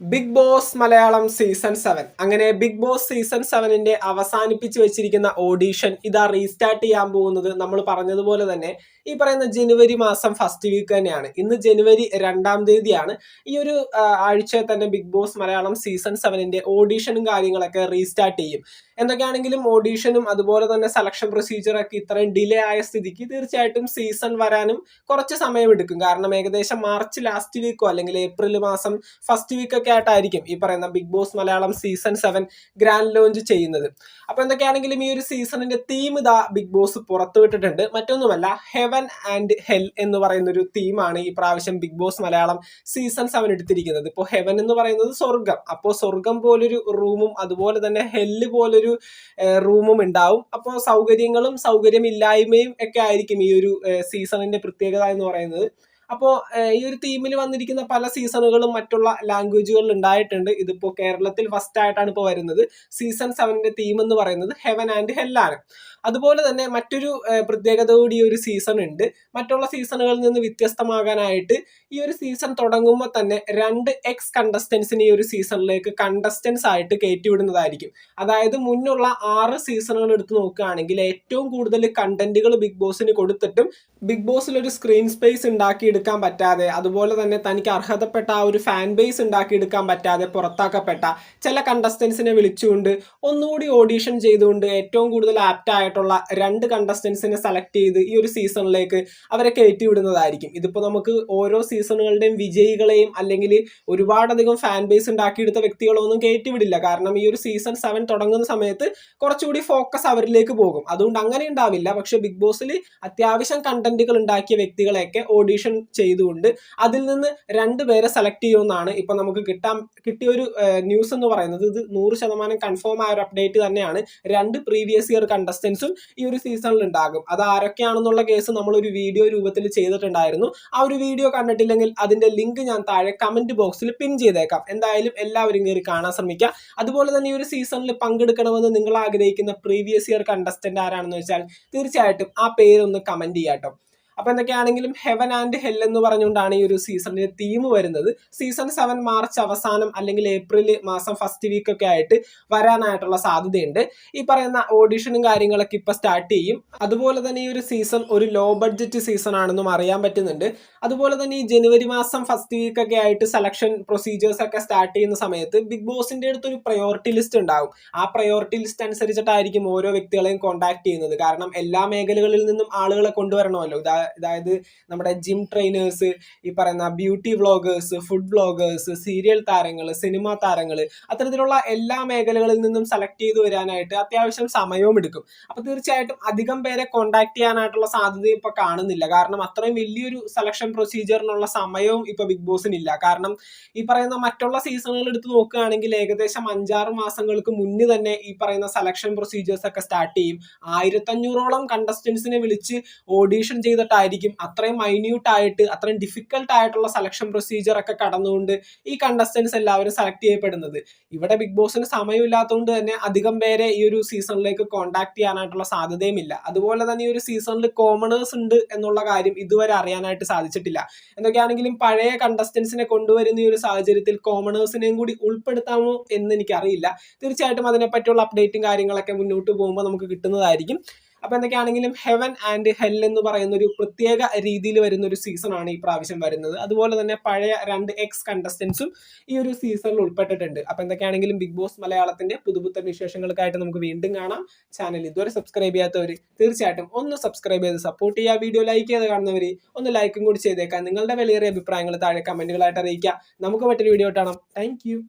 Big Boss Malayalam season seven അങ്ങനെ big Boss season സെവനിന്റെ അവസാനിപ്പിച്ച് വെച്ചിരിക്കുന്ന ഓഡീഷൻ ഇതാ റീസ്റ്റാർട്ട് ചെയ്യാൻ പോകുന്നത്. നമ്മൾ പറഞ്ഞതുപോലെ തന്നെ ഈ പറയുന്ന ജനുവരി മാസം ഫസ്റ്റ് വീക്ക് തന്നെയാണ്. ഇന്ന് ജനുവരി രണ്ടാം തീയതിയാണ്. ഈ ഒരു ആഴ്ചയിൽ ആഴ്ച തന്നെ ബിഗ് ബോസ് മലയാളം സീസൺ സെവനിന്റെ ഓഡീഷനും കാര്യങ്ങളൊക്കെ റീസ്റ്റാർട്ട് ചെയ്യും. എന്തൊക്കെയാണെങ്കിലും ഓഡീഷനും അതുപോലെ തന്നെ സെലക്ഷൻ പ്രൊസീജിയറൊക്കെ ഇത്രയും ഡിലേ ആയ സ്ഥിതിക്ക് തീർച്ചയായിട്ടും സീസൺ വരാനും കുറച്ച് സമയമെടുക്കും. കാരണം ഏകദേശം മാർച്ച് ലാസ്റ്റ് വീക്കോ അല്ലെങ്കിൽ ഏപ്രിൽ മാസം ഫസ്റ്റ് വീക്കൊക്കെ ആയിട്ടായിരിക്കും ഈ പറയുന്ന Big Boss Malayalam season seven grand launch ചെയ്യുന്നത്. അപ്പൊ എന്തൊക്കെയാണെങ്കിലും ഈ ഒരു സീസണിന്റെ തീം ഇതാ ബിഗ് ബോസ് പുറത്തുവിട്ടിട്ടുണ്ട് മറ്റൊന്നുമല്ല ഹെവൻ ആൻഡ് ഹെൽ എന്ന് പറയുന്ന ഒരു തീമാണ് ഈ പ്രാവശ്യം Big Boss Malayalam season seven എടുത്തിരിക്കുന്നത്. ഇപ്പോൾ ഹെവൻ എന്ന് പറയുന്നത് സ്വർഗം അപ്പോൾ സ്വർഗം പോലൊരു റൂമും അതുപോലെ തന്നെ ഹെല്ല് പോലൊരു റൂമും ഉണ്ടാവും. അപ്പോൾ സൗകര്യങ്ങളും സൗകര്യമില്ലായ്മയും ഒക്കെ ആയിരിക്കും ഈ ഒരു സീസണിന്റെ പ്രത്യേകത എന്ന് പറയുന്നത്. അപ്പോൾ ഈ ഒരു തീമിൽ വന്നിരിക്കുന്ന പല സീസണുകളും മറ്റുള്ള ലാംഗ്വേജുകളിൽ ഉണ്ടായിട്ടുണ്ട്. ഇതിപ്പോൾ കേരളത്തിൽ ഫസ്റ്റ് ആയിട്ടാണ് ഇപ്പോൾ വരുന്നത്. സീസൺ സെവന്റെ തീം എന്ന് പറയുന്നത് ഹെവൻ ആൻഡ് ഹെല്ലാണ് അതുപോലെ തന്നെ മറ്റൊരു പ്രത്യേകത കൂടി ഈ ഒരു സീസൺ ഉണ്ട്. മറ്റുള്ള സീസണുകളിൽ നിന്ന് വ്യത്യസ്തമാകാനായിട്ട് ഈ ഒരു സീസൺ തുടങ്ങുമ്പോൾ തന്നെ രണ്ട് എക്സ് കണ്ടസ്റ്റൻസിന് ഈ ഒരു സീസണിലേക്ക് കണ്ടസ്റ്റൻസ് ആയിട്ട് കയറ്റിവിടുന്നതായിരിക്കും. അതായത് മുന്നുള്ള ആറ് സീസണുകൾ എടുത്ത് നോക്കുകയാണെങ്കിൽ ഏറ്റവും കൂടുതൽ കണ്ടന്റുകൾ ബിഗ് ബോസിന് കൊടുത്തിട്ടും ബിഗ് ബോസിൽ ഒരു സ്ക്രീൻ സ്പേസ് ഉണ്ടാക്കിയെടുക്കാൻ പറ്റാതെ അതുപോലെ തന്നെ തനിക്ക് അർഹതപ്പെട്ട ആ ഒരു ഫാൻ ബേസ് ഉണ്ടാക്കിയെടുക്കാൻ പറ്റാതെ പുറത്താക്കപ്പെട്ട ചില കണ്ടസ്റ്റൻസിനെ വിളിച്ചുകൊണ്ട് ഒന്നുകൂടി ഓഡീഷൻ ചെയ്തുകൊണ്ട് ഏറ്റവും കൂടുതൽ ആപ്റ്റ് ആയിട്ടുള്ള രണ്ട് കണ്ടസ്റ്റൻസിനെ സെലക്ട് ചെയ്ത് ഈ ഒരു സീസണിലേക്ക് അവരെ കയറ്റി വിടുന്നതായിരിക്കും ഇതിപ്പോൾ നമുക്ക് ഓരോ സീസണുകളുടെയും വിജയികളെയും അല്ലെങ്കിൽ ഒരുപാടധികം ഫാൻ ബേസ് ഉണ്ടാക്കിയെടുത്ത വ്യക്തികളൊന്നും കയറ്റി വിടില്ല കാരണം ഈ ഒരു സീസൺ സെവൻ തുടങ്ങുന്ന സമയത്ത് കുറച്ചുകൂടി ഫോക്കസ് അവരിലേക്ക് പോകും. അതുകൊണ്ട് അങ്ങനെ ഉണ്ടാവില്ല. പക്ഷെ ബിഗ് ബോസിൽ അത്യാവശ്യം കണ്ടന്റുകൾ ഉണ്ടാക്കിയ വ്യക്തികളെയൊക്കെ ഓഡീഷൻ ചെയ്തുകൊണ്ട് അതിൽ നിന്ന് രണ്ട് പേരെ സെലക്ട് ചെയ്യുമെന്നാണ് ഇപ്പൊ നമുക്ക് കിട്ടാൻ കിട്ടിയ ഒരു ന്യൂസ് എന്ന് പറയുന്നത്. ഇത് നൂറ് ശതമാനം കൺഫേം ആയ ഒരു അപ്ഡേറ്റ് തന്നെയാണ്. രണ്ട് പ്രീവിയസ് ഇയർ കണ്ടസ്റ്റൻസും ഈ ഒരു സീസണിൽ ഉണ്ടാകും. അത് ആരൊക്കെയാണെന്നുള്ള കേസ് നമ്മൾ ഒരു വീഡിയോ രൂപത്തിൽ ചെയ്തിട്ടുണ്ടായിരുന്നു. ആ ഒരു വീഡിയോ കണ്ടിട്ടില്ലെങ്കിൽ അതിന്റെ ലിങ്ക് ഞാൻ താഴെ കമന്റ് ബോക്സിൽ പിൻ ചെയ്തേക്കാം. എന്തായാലും എല്ലാവരും കയറി കാണാൻ ശ്രമിക്കുക. അതുപോലെ തന്നെ ഈ ഒരു സീസണിൽ പങ്കെടുക്കണമെന്ന് നിങ്ങൾ ആഗ്രഹിക്കുന്ന പ്രീവിയസ് ഇയർ കണ്ടസ്റ്റന്റ് ആരാണെന്ന് വെച്ചാൽ തീർച്ചയായിട്ടും ആ പേരൊന്ന് കമന്റ് ചെയ്യാട്ടോ. അപ്പൊ എന്തൊക്കെയാണെങ്കിലും ഹെവൻ ആൻഡ് ഹെൽ എന്ന് പറഞ്ഞുകൊണ്ടാണ് ഈ ഒരു സീസണിന്റെ തീം വരുന്നത്. സീസൺ സെവൻ മാർച്ച് അവസാനം അല്ലെങ്കിൽ ഏപ്രിൽ മാസം ഫസ്റ്റ് വീക്ക് ഒക്കെ ആയിട്ട് വരാനായിട്ടുള്ള സാധ്യതയുണ്ട്. ഈ പറയുന്ന ഓഡിഷനും കാര്യങ്ങളൊക്കെ ഇപ്പൊ സ്റ്റാർട്ട് ചെയ്യും. അതുപോലെ തന്നെ ഈ ഒരു സീസൺ ഒരു ലോ ബഡ്ജറ്റ് സീസൺ ആണെന്നും അറിയാൻ പറ്റുന്നുണ്ട്. അതുപോലെ തന്നെ ഈ ജനുവരി മാസം ഫസ്റ്റ് വീക്ക് ഒക്കെ ആയിട്ട് സെലക്ഷൻ പ്രൊസീജിയേഴ്സ് ഒക്കെ സ്റ്റാർട്ട് ചെയ്യുന്ന സമയത്ത് ബിഗ് ബോസിന്റെ അടുത്ത് ഒരു പ്രയോറിറ്റി ലിസ്റ്റ് ഉണ്ടാകും ആ പ്രയോറിറ്റി ലിസ്റ്റ് അനുസരിച്ചിട്ടായിരിക്കും ഓരോ വ്യക്തികളെയും കോൺടാക്ട് ചെയ്യുന്നത്. കാരണം എല്ലാ മേഖലകളിൽ നിന്നും ആളുകളെ കൊണ്ടുവരണമല്ലോ. അതായത് നമ്മുടെ ജിം ട്രെയിനേഴ്സ് ഈ പറയുന്ന beauty vloggers food vloggers serial താരങ്ങൾ സിനിമാ താരങ്ങൾ അത്തരത്തിലുള്ള എല്ലാ മേഖലകളിൽ നിന്നും സെലക്ട് ചെയ്തു വരാനായിട്ട് അത്യാവശ്യം സമയവും എടുക്കും. അപ്പോൾ തീർച്ചയായിട്ടും അധികം പേരെ കോണ്ടാക്ട് ചെയ്യാനായിട്ടുള്ള സാധ്യത ഇപ്പോൾ കാണുന്നില്ല. കാരണം അത്രയും വലിയൊരു സെലക്ഷൻ പ്രൊസീജിയറിനുള്ള സമയവും ഇപ്പോൾ ബിഗ് ബോസിനില്ല കാരണം ഈ പറയുന്ന മറ്റുള്ള സീസണുകൾ എടുത്ത് നോക്കുകയാണെങ്കിൽ ഏകദേശം അഞ്ചാറ് മാസങ്ങൾക്ക് മുന്നേ തന്നെ ഈ പറയുന്ന സെലക്ഷൻ പ്രൊസീജിയേഴ്സ് ഒക്കെ സ്റ്റാർട്ട് ചെയ്യും. ആയിരത്തഞ്ഞൂറോളം കണ്ടസ്റ്റൻസിനെ വിളിച്ച് ഓഡീഷൻ ചെയ്തിട്ടായിരിക്കും അത്രയും മൈന്യൂട്ട് ആയിട്ട് അത്രയും ഡിഫിക്കൽട്ട് ആയിട്ടുള്ള സെലക്ഷൻ പ്രൊസീജിയർ ഒക്കെ കടന്നുകൊണ്ട് ഈ കണ്ടസ്റ്റൻസ് എല്ലാവരും സെലക്ട് ചെയ്യപ്പെടുന്നത്. ഇവിടെ ബിഗ് ബോസിന് സമയമില്ലാത്തതുകൊണ്ട് തന്നെ അധികം പേരെ ഈ ഒരു സീസണിലേക്ക് കോണ്ടാക്ട് ചെയ്യാനായിട്ടുള്ള സാധ്യതയും ഇല്ല അതുപോലെ തന്നെ ഈ ഒരു സീസണിൽ കോമണേഴ്സ് ഉണ്ട് എന്നുള്ള കാര്യം ഇതുവരെ അറിയാനായിട്ട് സാധിച്ചിട്ടില്ല. എന്തൊക്കെയാണെങ്കിലും പഴയ കണ്ടസ്റ്റൻസിനെ കൊണ്ടുവരുന്ന ഈ ഒരു സാഹചര്യത്തിൽ കോമണേഴ്സിനെയും കൂടി ഉൾപ്പെടുത്താമോ എന്ന് എനിക്കറിയില്ല. തീർച്ചയായിട്ടും അതിനെപ്പറ്റിയുള്ള അപ്ഡേറ്റും കാര്യങ്ങളൊക്കെ മുന്നോട്ട് പോകുമ്പോൾ നമുക്ക് കിട്ടുന്നതായിരിക്കും. അപ്പൊ എന്തൊക്കെയാണെങ്കിലും ഹെവൻ ആൻഡ് ഹെൽ എന്ന് പറയുന്ന ഒരു പ്രത്യേക രീതിയിൽ വരുന്ന ഒരു സീസൺ ആണ് ഈ പ്രാവശ്യം വരുന്നത്. അതുപോലെ തന്നെ പഴയ രണ്ട് എക്സ് കണ്ടസ്റ്റൻസും ഈ ഒരു സീസണിൽ ഉൾപ്പെട്ടിട്ടുണ്ട്. അപ്പൊ എന്തൊക്കെയാണെങ്കിലും ബിഗ് ബോസ് മലയാളത്തിന്റെ പുതുപുത്തൻ വിശേഷങ്ങൾക്കായിട്ട് നമുക്ക് വീണ്ടും കാണാം. ചാനൽ ഇതുവരെ സബ്സ്ക്രൈബ് ചെയ്യാത്തവർ തീർച്ചയായിട്ടും ഒന്ന് സബ്സ്ക്രൈബ് ചെയ്ത് സപ്പോർട്ട് ചെയ്യുക. വീഡിയോ ലൈക്ക് ചെയ്ത് കാണുന്നവർ ഒന്ന് ലൈക്കും കൂടി ചെയ്തേക്കാം നിങ്ങളുടെ വിലയേറിയ അഭിപ്രായങ്ങൾ താഴെ കമന്റുകളായിട്ട് അറിയിക്കുക. നമുക്ക് മറ്റൊരു വീഡിയോ കാണാം. താങ്ക്